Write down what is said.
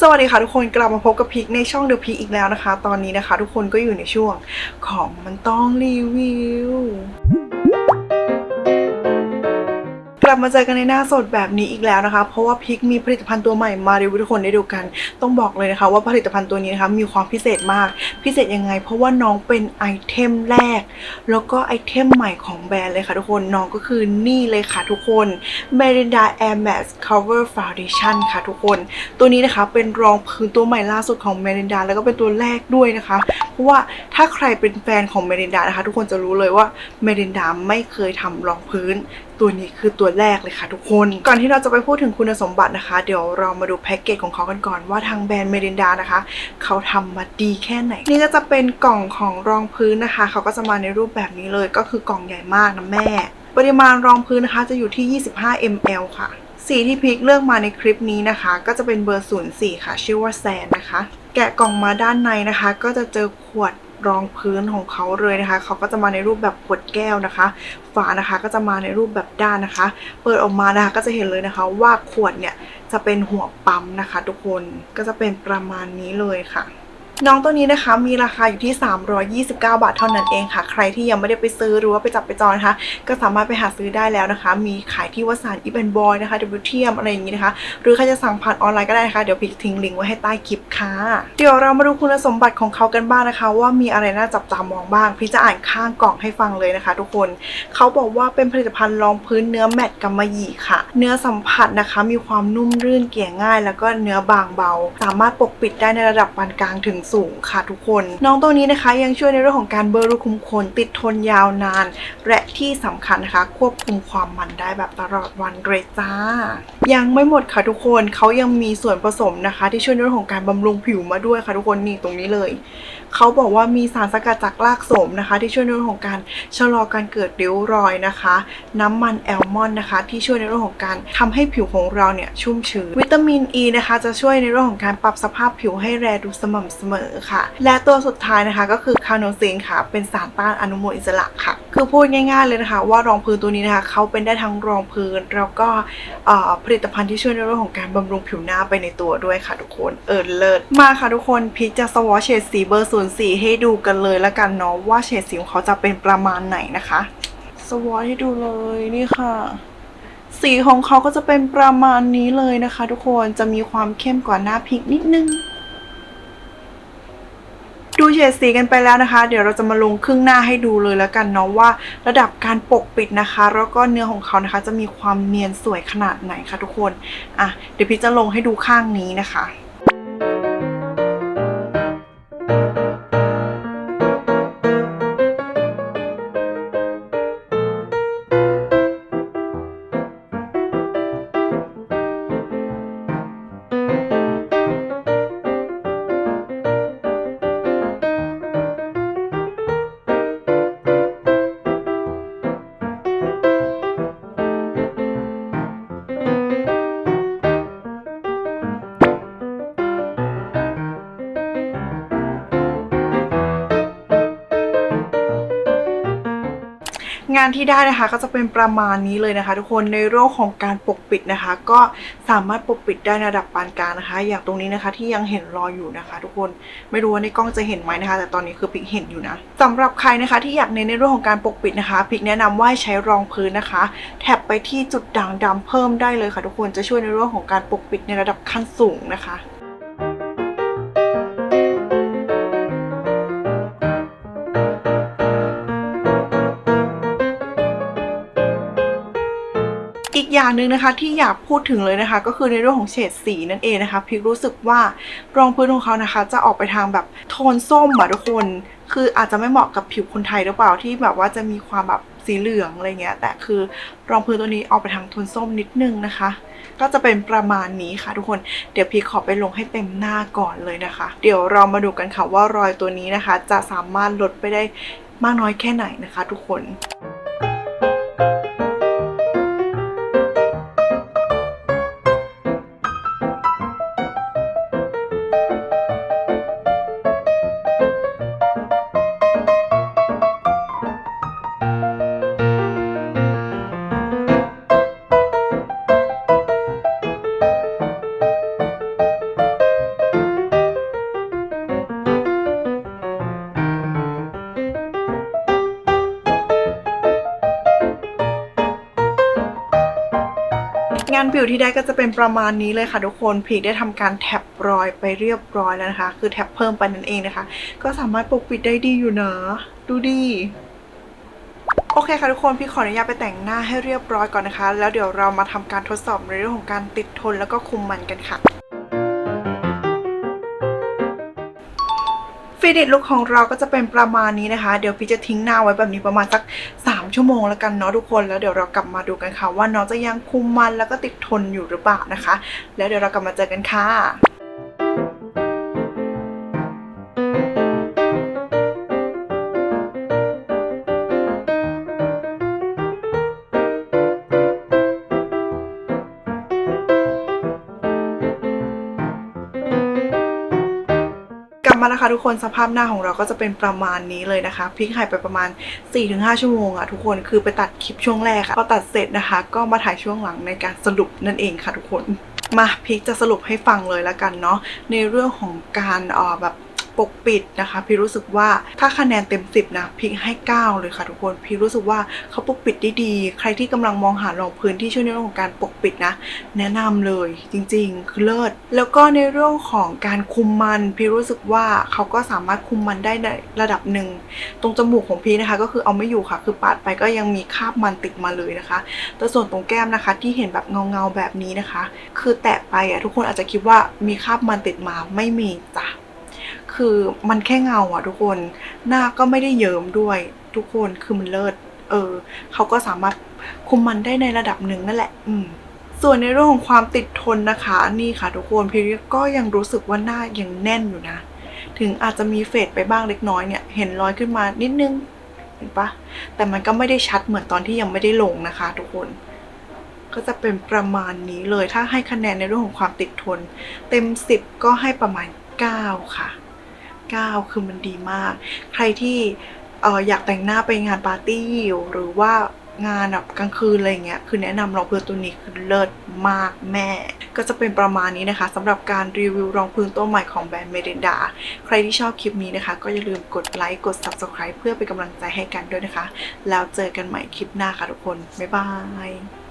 สวัสดีค่ะทุกคนกลับมาพบกับพิกในช่องเดอะพิกอีกแล้วนะคะ ตอนนี้นะคะ ทุกคนก็อยู่ในช่วงของมันต้องรีวิว กลับมาเจอกันในหน้าสดแบบนี้อีกแล้วนะคะ เพราะว่าพิกมีผลิตภัณฑ์ตัวใหม่มารีวิวทุกคนได้ดูกัน ต้องบอกเลยนะคะ ว่าผลิตภัณฑ์ตัวนี้นะคะมีความพิเศษมาก พิเศษยังไง เพราะว่าน้องเป็นไอเทมแรก แล้วก็ไอเทมใหม่ของแบรนด์เลยค่ะทุกคน น้องก็คือนี่เลยค่ะทุกคน Merinda Air Max Cover Foundation ค่ะทุกคน ตัวนี้นะคะเป็นรองพื้นตัวใหม่ล่าสุดของ Merinda แล้วก็เป็นตัวแรกด้วยนะคะ เพราะว่าถ้าใครเป็นแฟนของ Merinda นะคะ ทุกคนจะรู้เลยว่า Merinda ไม่เคยทำรองพื้นตัวนี้คือตัวแรกเลยค่ะทุกคน ก่อนที่เราจะไปพูดถึงคุณสมบัตินะคะ เดี๋ยวเรามาดูแพ็กเกจของเขากันก่อนว่าทางแบรนด์ Merinda นะคะ เขาทำมาดีแค่ไหน นี่ก็จะเป็นกล่องของรองพื้นนะคะ เขาก็จะมาในรูปแบบนี้เลยก็คือกล่องใหญ่มากนะแม่ ปริมาณรองพื้นนะคะจะอยู่ที่ 25 ml ค่ะ สีที่พิกเลือกมาในคลิปนี้นะคะ ก็จะเป็นเบอร์ 04 ค่ะ ชื่อว่าแซนนะคะ แกะกล่องมาด้านในนะคะ ก็จะเจอขวด รองพื้นของเขาเลยนะคะ เขาก็จะมาในรูปแบบขวดแก้วนะคะ ฝานะคะก็จะมาในรูปแบบด้านนะคะ เปิดออกมานะคะก็จะเห็นเลยนะคะว่าขวดเนี่ยจะเป็นหัวปั๊มนะคะ ทุกคนก็จะเป็นประมาณนี้เลยค่ะ น้องตัวนี้นะคะมีราคาอยู่ที่ 329 บาทเท่านั้นเองค่ะ ใครที่ยังไม่ได้ไปซื้อหรือว่าไปจับไปจองนะคะ ก็สามารถไปหาซื้อได้แล้วนะคะ มีขายที่วสานอีเวนบอยนะคะดับเบิลเทียมอะไรอย่างนี้นะคะ หรือใครจะสั่งผ่านออนไลน์ก็ได้นะคะ เดี๋ยวพิกทิ้งลิงก์ไว้ให้ใต้คลิปค่ะ เดี๋ยวเรามาดูคุณสมบัติของเขากันบ้างนะคะ ว่ามีอะไรน่าจับตามองบ้าง พี่จะอ่านข้างกล่องให้ฟังเลยนะคะ ทุกคนเขาบอกว่าเป็นผลิตภัณฑ์รองพื้นเนื้อแมตต์กำมะหยี่ค่ะ เนื้อสัมผัสนะคะ มีความนุ่มรื่นเกลี่ยง่าย แล้วก็เนื้อบางเบา สามารถปกปิดได้ในระดับปานกลางถึงสูงค่ะทุกคน น้องตัวนี้นะคะยังช่วยในเรื่องของการเบอรูขุมขนติดทนยาวนาน และที่สำคัญนะคะ ควบคุมความมันได้แบบตลอดวันเลยจ้า ยังไม่หมดค่ะทุกคนเขายังมีส่วนผสมนะคะ ที่ช่วยในเรื่องของการบำรุงผิวมาด้วยค่ะทุกคนนี่ตรงนี้เลยเขาบอกว่ามีสารสกัดจากรากโสมนะคะ ที่ช่วยในเรื่องของการชะลอการเกิดริ้วรอยนะคะ น้ำมันแอลมอนด์นะคะ ที่ช่วยในเรื่องของการทำให้ผิวของเราเนี่ยชุ่มชื้นวิตามินอ e ีนะคะจะช่วยในเรื่องของการปรับสภาพผิวให้แรดูสม่ำเสมอค่ะ และตัวสุดท้ายนะคะก็คือคาโนซินค่ะ เป็นสารต้านอนุมูลอิสระค่ะ คือพูดง่ายๆเลยนะคะ ว่ารองพื้นตัวนี้นะคะเขาเป็นได้ทั้งรองพื้นแล้วก็ผลิตภัณฑ์ที่ช่วยในเรื่องของการบำรุงผิวหน้าไปในตัวด้วยค่ะทุกคนเออเลิศมาค่ะทุกคนพีคจะสวอชเฉดสีเบอร์04ให้ดูกันเลยละกันเนาะว่าเฉดสีของเขาจะเป็นประมาณไหนนะคะสวอชให้ดูเลยนี่ค่ะ สีของเขาก็จะเป็นประมาณนี้เลยนะคะ ทุกคนจะมีความเข้มกว่าหน้าพิงนิดนึง เฉดสีกันไปแล้วนะคะ เดี๋ยวเราจะมาลงครึ่งหน้าให้ดูเลยแล้วกันเนาะว่า ระดับการปกปิดนะคะ แล้วก็เนื้อของเขานะคะ จะมีความเนียนสวยขนาดไหนคะทุกคนอะเดี๋ยวพี่จะลงให้ดูข้างนี้นะคะานที่ได้นะคะก็จะเป็นประมาณนี้เลยนะคะ ทุกคนในเรื่องของการปกปิดนะคะ ก็สามารถปกปิดได้ในระดับปานกลางนะคะ อย่างตรงนี้นะคะที่ยังเห็นรอยอยู่นะคะ ทุกคนไม่รู้ว่าในกล้องจะเห็นไหมนะคะ แต่ตอนนี้คือพิกเห็นอยู่นะสำหรับใครนะคะที่อยากเน้นในเรื่องของการปกปิดนะคะพิกแนะนำว่าให้ใช้รองพื้นนะคะแท็บไปที่จุดด่างดำเพิ่มได้เลยค่ะ ทุกคนจะช่วยในเรื่องของการปกปิดในระดับขั้นสูงนะคะ อีกอย่างหนึ่งนะคะที่อยากพูดถึงเลยนะคะ ก็คือในเรื่องของเฉดสีนั่นเองนะคะพิกรู้สึกว่ารองพื้นของเขานะคะ จะออกไปทางแบบโทนส้มอะทุกคน คืออาจจะไม่เหมาะกับผิวคนไทยหรือเปล่าที่แบบว่าจะมีความแบบสีเหลืองอะไรเงี้ย แต่คือรองพื้นตัวนี้ออกไปทางโทนส้มนิดนึงนะคะ ก็จะเป็นประมาณนี้ค่ะทุกคน เดี๋ยวพี่ขอไปลงให้เต็มหน้าก่อนเลยนะคะ เดี๋ยวเรามาดูกันค่ะว่ารอยตัวนี้นะคะ จะสามารถลดไปได้มากน้อยแค่ไหนนะคะ ทุกคน ผิวที่ได้ก็จะเป็นประมาณนี้เลยค่ะทุกคนพีคได้ทำการแท็บรอยไปเรียบร้อยแล้วนะคะ คือแท็บเพิ่มไปนั่นเองนะคะ ก็สามารถปกปิดได้ดีอยู่นะ ดูดีโอเคค่ะทุกคนพี่ขออนุญาตไปแต่งหน้าให้เรียบร้อยก่อนนะคะ แล้วเดี๋ยวเรามาทำการทดสอบในเรื่องของการติดทนแล้วก็คุมมันกันค่ะ ฟินิชลุคของเราก็จะเป็นประมาณนี้นะคะ เดี๋ยวพี่จะทิ้งหน้าไว้แบบนี้ประมาณสัก 3 ชั่วโมงแล้วกันเนาะทุกคน แล้วเดี๋ยวเรากลับมาดูกันค่ะ ว่าน้องจะยังคุมมันแล้วก็ติดทนอยู่หรือเปล่านะคะ แล้วเดี๋ยวเรากลับมาเจอกันค่ะ นะค่ะทุกคนสภาพหน้าของเราก็จะเป็นประมาณนี้เลยนะคะพลิกหายไปประมาณ 4-5 ชั่วโมงอะทุกคนคือไปตัดคลิปช่วงแรกอะพอตัดเสร็จนะคะ ก็มาถ่ายช่วงหลังในการสรุปนั่นเองค่ะทุกคนมาพิกจะสรุปให้ฟังเลยละกันเนาะในเรื่องของการอ่อแบบ ปกปิดนะคะ พี่รู้สึกว่าถ้าคะแนนเต็ม 10 นะพิกให้ 9 เลยค่ะทุกคน พี่รู้สึกว่าเขาปกปิดได้ดี ใครที่กำลังมองหารองพื้นที่ช่วยในเรื่องของการปกปิดนะ แนะนำเลยจริงๆ คือเลิศ แล้วก็ในเรื่องของการคุมมัน พี่รู้สึกว่าเขาก็สามารถคุมมันได้ในระดับหนึ่ง ตรงจมูกของพี่นะคะ ก็คือเอาไม่อยู่ค่ะ คือปาดไปก็ยังมีคราบมันติดมาเลยนะคะ แต่ส่วนตรงแก้มนะคะ ที่เห็นแบบเงาๆแบบนี้นะคะ คือแตะไปอะทุกคนอาจจะคิดว่ามีคราบมันติดมาไม่มีจ้ะ คือมันแค่เงาอะทุกคน หน้าก็ไม่ได้เยิ้มด้วยทุกคนคือมันเลิศเออเขาก็สามารถคุมมันได้ในระดับหนึ่งนั่นแหละ อืมส่วนในเรื่องของความติดทนนะคะนี่ค่ะทุกคนพี่ก็ยังรู้สึกว่าหน้ายังแน่นอยู่นะ ถึงอาจจะมีเฟดไปบ้างเล็กน้อยเนี่ย เห็นรอยขึ้นมานิดนึงเห็นปะแต่มันก็ไม่ได้ชัดเหมือนตอนที่ยังไม่ได้ลงนะคะ ทุกคน ก็จะเป็นประมาณนี้เลยถ้าให้คะแนนในเรื่องของความติดทน เต็ม 10 ก็ให้ประมาณ 9 ค่ะ 9 คือมันดีมาก ใครที่อออยากแต่งหน้าไปงานปาร์ตี้หรือว่างานแบบกลางคืนอะไรเงี้ยคือแนะนำรองพื้นตัวนี้คือเลิศมากแม่ ก็จะเป็นประมาณนี้นะคะสำหรับการรีวิวรองพื้นตัวใหม่ของแบรนด์เมรินดาใครที่ชอบคลิปนี้นะคะ ก็อย่าลืมกดไลค์กด Subscribe เพื่อเป็นกำลังใจให้กันด้วยนะคะ แล้วเจอกันใหม่คลิปหน้าค่ะทุกคน บ๊ายบาย